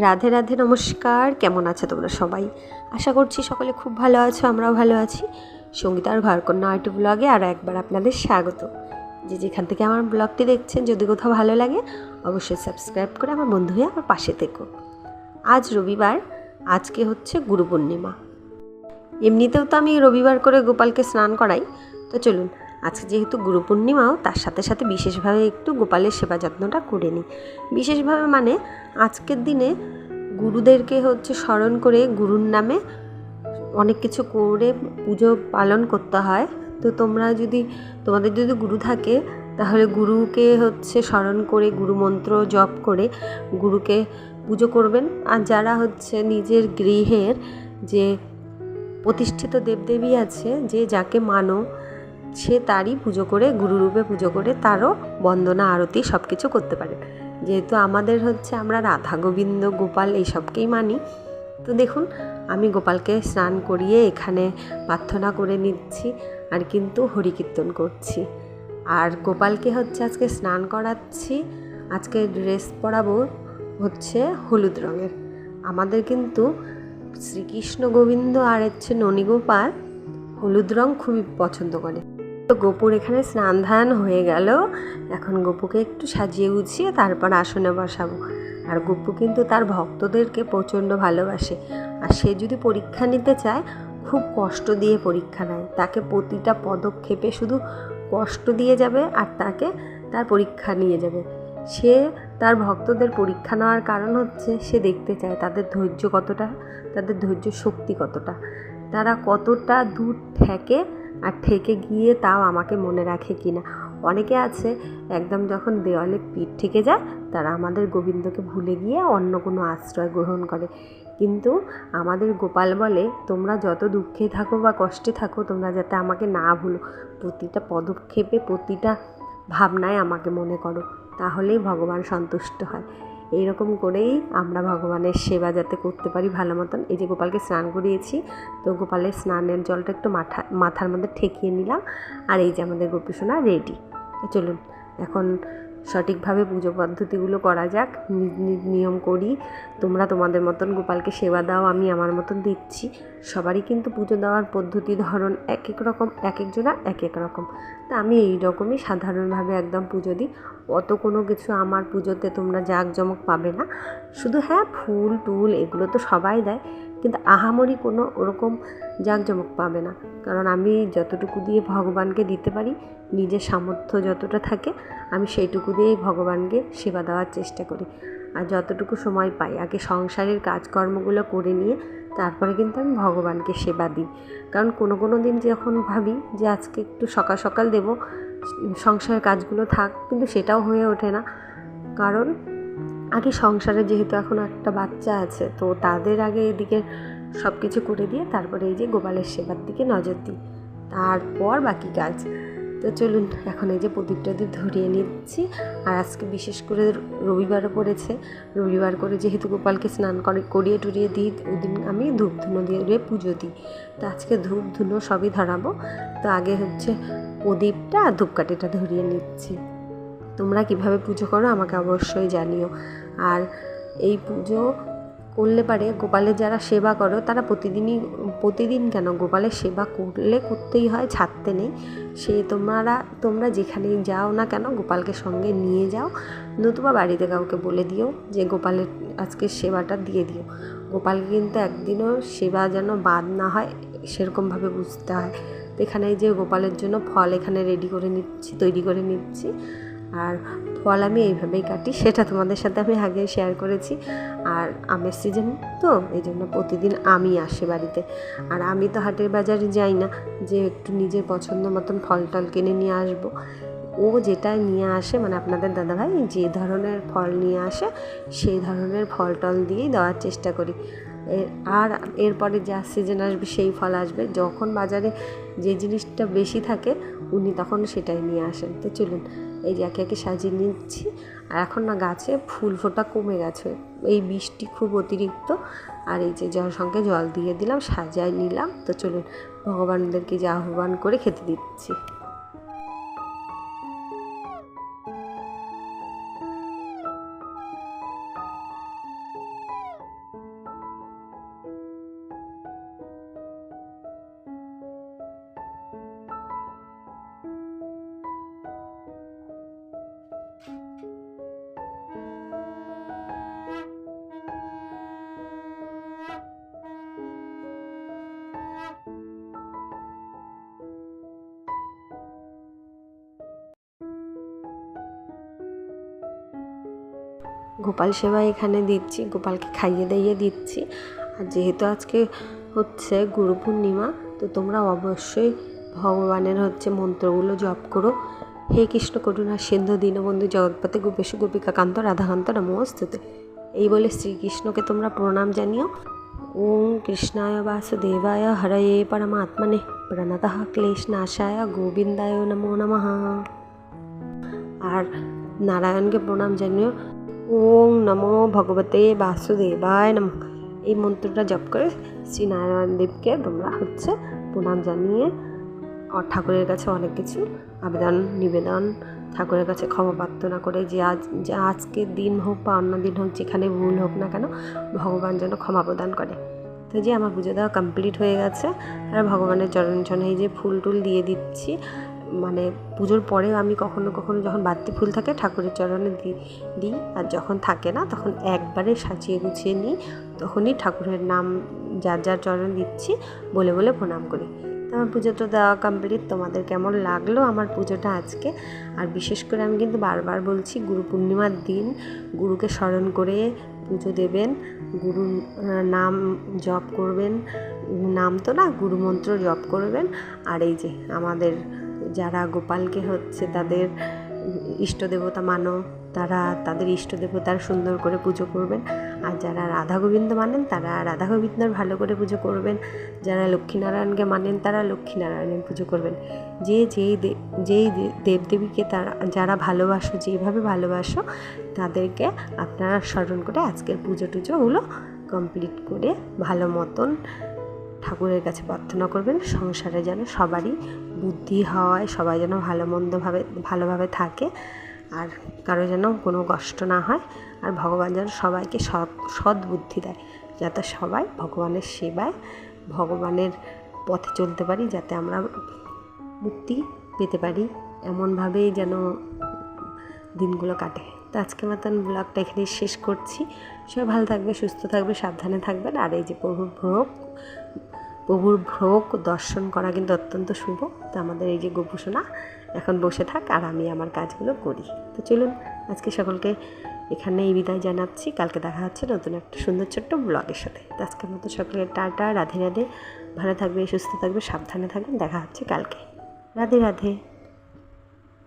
রাধে রাধে, নমস্কার। কেমন আছে তোমরা সবাই? আশা করছি সকলে খুব ভালো আছো, আমরাও ভালো আছি। সঙ্গীতার ঘরকন্যা আর্ট ব্লগে আরও একবার আপনাদের স্বাগত। যে যেখান থেকে আমার ব্লগটি দেখছেন, যদি কোথাও ভালো লাগে, অবশ্যই সাবস্ক্রাইব করে আমার বন্ধু হয়ে আমার পাশে থেকো। আজ রবিবার, আজকে হচ্ছে গুরু পূর্ণিমা। এমনিতেও তো আমি রবিবার করে গোপালকে স্নান করাই, তো চলুন আজকে যেহেতু গুরু পূর্ণিমাও, তার সাথে সাথে বিশেষভাবে একটু গোপালের সেবা যত্নটা করে নিই। বিশেষভাবে মানে আজকের দিনে গুরুদেরকে হচ্ছে স্মরণ করে গুরুর নামে অনেক কিছু করে পুজো পালন করতে হয়। তো তোমরা যদি, তোমাদের যদি গুরু থাকে, তাহলে গুরুকে হচ্ছে স্মরণ করে, গুরু মন্ত্র জপ করে গুরুকে পুজো করবেন। আর যারা হচ্ছে নিজের গৃহের যে প্রতিষ্ঠিত দেবদেবী আছে, যে যাকে মানো সে তারই পুজো করে, গুরুরূপে পুজো করে তারও বন্দনা, আরতি সব কিছু করতে পারে। যেহেতু আমাদের হচ্ছে আমরা রাধা গোবিন্দ, গোপাল এইসবকেই মানি, তো দেখুন, আমি গোপালকে স্নান করিয়ে এখানে প্রার্থনা করে নিচ্ছি আর কিন্তু হরিকীর্তন করছি। আর গোপালকে হচ্ছে আজকে স্নান করাচ্ছি, আজকে ড্রেস পরাবো হচ্ছে হলুদ রঙের। আমাদের কিন্তু শ্রীকৃষ্ণ গোবিন্দ আর হচ্ছে ননী গোপাল হলুদ রং খুবই পছন্দ করে। তো গোপুর এখানে স্নান ধান হয়ে গেল। এখন গপুকে একটু সাজিয়ে গুছিয়ে তারপর আসনে বসাবো। আর গপু কিন্তু তার ভক্তদেরকে প্রচণ্ড ভালোবাসে। আর সে যদি পরীক্ষা নিতে চায়, খুব কষ্ট দিয়ে পরীক্ষা নেয়। তাকে প্রতিটা পদক্ষেপে শুধু কষ্ট দিয়ে যাবে আর তাকে তার পরীক্ষা নিয়ে যাবে। সে তার ভক্তদের পরীক্ষা নেওয়ার কারণ হচ্ছে, সে দেখতে চায় তাদের ধৈর্য কতটা, তাদের ধৈর্য শক্তি কতটা। তারা কতটা দূর থেকে আর ঠেকে গিয়ে তাও আমাকে মনে রাখে কি না। অনেকে আছে, একদম যখন দেওয়ালে পিঠ ঠেকে যায়, তারা আমাদের গোবিন্দকে ভুলে গিয়ে অন্য কোনো আশ্রয় গ্রহণ করে। কিন্তু আমাদের গোপাল বলে, তোমরা যত দুঃখে থাকো বা কষ্টে থাকো, তোমরা যাতে আমাকে না ভুলো। প্রতিটা পদক্ষেপে, প্রতিটা ভাবনায় আমাকে মনে করো। তাহলেই ভগবান সন্তুষ্ট হয়। এইরকম করেই আমরা ভগবানের সেবা যাতে করতে পারি ভালো মতন। এই যে গোপালকে স্নান করিয়েছি, তো গোপালের স্নানের জলটা একটু মাথা, মাথার মধ্যে ঠেকিয়ে নিলাম। আর এই যে আমাদের গোপীসোনা রেডি চলুন, এখন সঠিকভাবে পুজো পদ্ধতিগুলো করা যাক। নিয়ম করি। তোমরা তোমাদের মতন গোপালকে সেবা দাও, আমি আমার মতন দিচ্ছি। সবারই কিন্তু পুজো দেওয়ার পদ্ধতি, ধরন এক এক রকম, এক একজনের এক এক রকম। তা আমি এই রকমই সাধারণভাবে একদম পুজো দিই। অত কোনো কিছু আমার পুজোতে তোমরা জাঁকজমক পাবে না। শুধু হ্যাঁ ফুল, টুল, এগুলো তো সবাই দেয়। কিন্তু আহামরি কোনো ওরকম জাঁকজমক পাবে না। কারণ আমি যতটুকু দিয়ে ভগবানকে দিতে পারি, নিজের সামর্থ্য যতটা থাকে, আমি সেইটুকু দিয়েই ভগবানকে সেবা দেওয়ার চেষ্টা করি। আর যতটুকু সময় পাই, আগে সংসারের কাজকর্মগুলো করে নিয়ে তারপরে কিন্তু আমি ভগবানকে সেবা দিই। কারণ কোনো কোনো দিন যখন ভাবি যে আজকে একটু সকাল সকাল দেব, সংসারের কাজগুলো থাক, কিন্তু সেটাও হয়ে ওঠে না। কারণ আগে সংসারে যেহেতু এখন একটা বাচ্চা আছে, তো তাদের আগে এদিকে সব কিছু করে দিয়ে তারপরে এই যে গোপালের সেবার দিকে নজর দিই। তারপর বাকি কাজ। তো চলুন, এখন এই যে প্রদীপ টদীপ ধরিয়ে নিচ্ছি। আর আজকে বিশেষ করে রবিবারও পড়েছে। রবিবার করে যেহেতু গোপালকে স্নান করে, করিয়ে টুরিয়ে দিই, ওদিন আমি ধূপ ধুনো দিয়ে পুজো দিই। তো আজকে ধূপ ধুনো সবই ধরাবো। তো আগে হচ্ছে প্রদীপটা আর ধূপকাঠিটা ধরিয়ে নিচ্ছি। তোমরা কীভাবে পুজো করো আমাকে অবশ্যই জানিও। আর এই পুজো করলে পারে গোপালের যারা সেবা করো, তারা প্রতিদিনই, প্রতিদিন কেন? গোপালের সেবা করলে করতেই হয়, ছাড়তে নেই। সে তোমরা তোমরা যেখানেই যাও না কেন, গোপালকে সঙ্গে নিয়ে যাও। নতুবা বাড়িতে কাউকে বলে দিও যে, গোপালের আজকে সেবাটা দিয়ে দিও। গোপালকে কিন্তু একদিনও সেবা যেন বাদ না হয়, সেরকমভাবে বুঝতে হয়। এখানে যে গোপালের জন্য ফল এখানে রেডি করে নিচ্ছি, তৈরি করে নিচ্ছি। আর ফল আমি এইভাবেই কাটি, সেটা তোমাদের সাথে আমি আগে শেয়ার করেছি। আর আমের সিজন তো এই জন্য প্রতিদিন আমি আসে বাড়িতে। আর আমি তো হাটের বাজারে যাই না, যে একটু নিজের পছন্দ মতন ফল টল কিনে নিয়ে আসব। ও যেটা নিয়ে আসে মানে আপনাদের দাদাভাই যে ধরনের ফল নিয়ে আসে, সেই ধরনের ফল টল দিয়েই দেওয়ার চেষ্টা করি। আর এরপরে যা সিজন আসবে, সেই ফল আসবে। যখন বাজারে যে জিনিসটা বেশি থাকে, উনি তখন সেটাই নিয়ে আসেন। তো চলুন এই যে একে একে সাজিয়ে নিচ্ছি। আর এখন না গাছে ফুল ফোটা কমে গেছে। এই বৃষ্টি খুব অতিরিক্ত। আর এই যে যার সঙ্গে জল দিয়ে দিলাম, সাজায় নিলাম। তো চলুন, ভগবানদেরকে যে আহ্বান করে খেতে দিচ্ছি। গোপাল সেবা এখানে দিচ্ছি, গোপালকে খাইয়ে দাইয়ে দিচ্ছি। আর যেহেতু আজকে হচ্ছে গুরু পূর্ণিমা, তো তোমরা অবশ্যই ভগবানের হচ্ছে মন্ত্রগুলো জপ করো। হে কৃষ্ণ করুণা, সিন্ধু দীনবন্ধু জগৎপতি গোপেশ গোপিকা কান্ত রাধাকান্ত নমস্তুতে। এই বলে শ্রীকৃষ্ণকে তোমরা প্রণাম জানিও। ওম কৃষ্ণায় বাসুদেবায় হরয়ে পরমাত্মনে। প্রণতঃ ক্লেশনাশায় গোবিন্দায় নমো নমঃ। আর নারায়ণকে প্রণাম জানিও। ওং নমো ভগবতে বাসুদেবায় নম। এই মন্ত্রটা জপ করে শ্রী নারায়ণ দেবকে তোমরা হচ্ছে প্রণাম জানিয়ে ঠাকুরের কাছে অনেক কিছু আবেদন, নিবেদন, ঠাকুরের কাছে ক্ষমা প্রার্থনা করে যে আজ, যে আজকের দিন হোক বা অন্য দিন হোক, যেখানে ভুল হোক না কেন ভগবান যেন ক্ষমা প্রদান করে। তো যে আমার পুজো দেওয়া কমপ্লিট হয়ে গেছে আর ভগবানের চরণ চরণে এই যে ফুল টুল দিয়ে দিচ্ছি মানে পুজোর পরেও আমি কখনো কখনো যখন বাড়তি ফুল থাকে ঠাকুরের চরণে দিই। আর যখন থাকে না, তখন একবারে সাজিয়ে গুছিয়ে নিই। তখনই ঠাকুরের নাম, যার যার চরণ দিচ্ছি, বলে বলে প্রণাম করি। আমার পুজোটা দেওয়া কমপ্লিট তোমাদের কেমন লাগল আমার পুজোটা আজকে? আর বিশেষ করে আমি কিন্তু বারবার বলছি, গুরু পূর্ণিমার দিন গুরুকে স্মরণ করে পুজো দেবেন। গুরু নাম জপ করবেন। নাম তো না, গুরু মন্ত্র জপ করবেন। আর এই যে আমাদের যারা গোপালকে হচ্ছে তাদের ইষ্ট দেবতা মানো, তারা তাদের ইষ্ট দেবতার সুন্দর করে পুজো করবেন। আর যারা রাধা গোবিন্দ মানেন, তারা রাধা গোবিন্দর ভালো করে পুজো করবেন। যারা লক্ষ্মীনারায়ণকে মানেন, তারা লক্ষ্মীনারায়ণের পুজো করবেন। যে যেই যেই দেবদেবীকে তারা, যারা ভালোবাসো, যেভাবে ভালোবাসো, তাদেরকে আপনারা স্মরণ করে আজকের পুজো টুজোগুলো কমপ্লিট করে ভালো মতন ঠাকুরের কাছে প্রার্থনা করবেন। সংসারে যেন সবারই বুদ্ধি হয়, সবাই যেন ভালো মন্দভাবে ভালোভাবে থাকে আর কারও যেন কোনো কষ্ট না হয় আর ভগবান যেন সবাইকে সৎ সৎ বুদ্ধি দেয় যাতে সবাই ভগবানের সেবায়, ভগবানের পথে চলতে পারি যাতে আমরা মুক্তি পেতে পারি এমনভাবেই যেন দিনগুলো কাটে। তো আজকে মতন ব্লগটা এখানেই শেষ করছি। সবাই ভালো থাকবে, সুস্থ থাকবে, সাবধানে থাকবেন। আর এই যে প্রভু ভোগ প্রভুর ভোগ দর্শন করা কিন্তু অত্যন্ত শুভ। তো আমাদের এই যে গোপুসোনা, এখন বসে থাক আর আমি আমার কাজগুলো করি। তো চলুন, আজকে সকলকে এখানে এই বিদায় জানাচ্ছি। কালকে দেখা হচ্ছে নতুন একটা সুন্দর ছোট্ট ব্লগের সাথে। তো আজকের মতো সকলের টাটা, রাধে রাধে। ভালো থাকবে সুস্থ থাকবে সাবধানে থাকবেন। দেখা হচ্ছে কালকে। রাধে রাধে।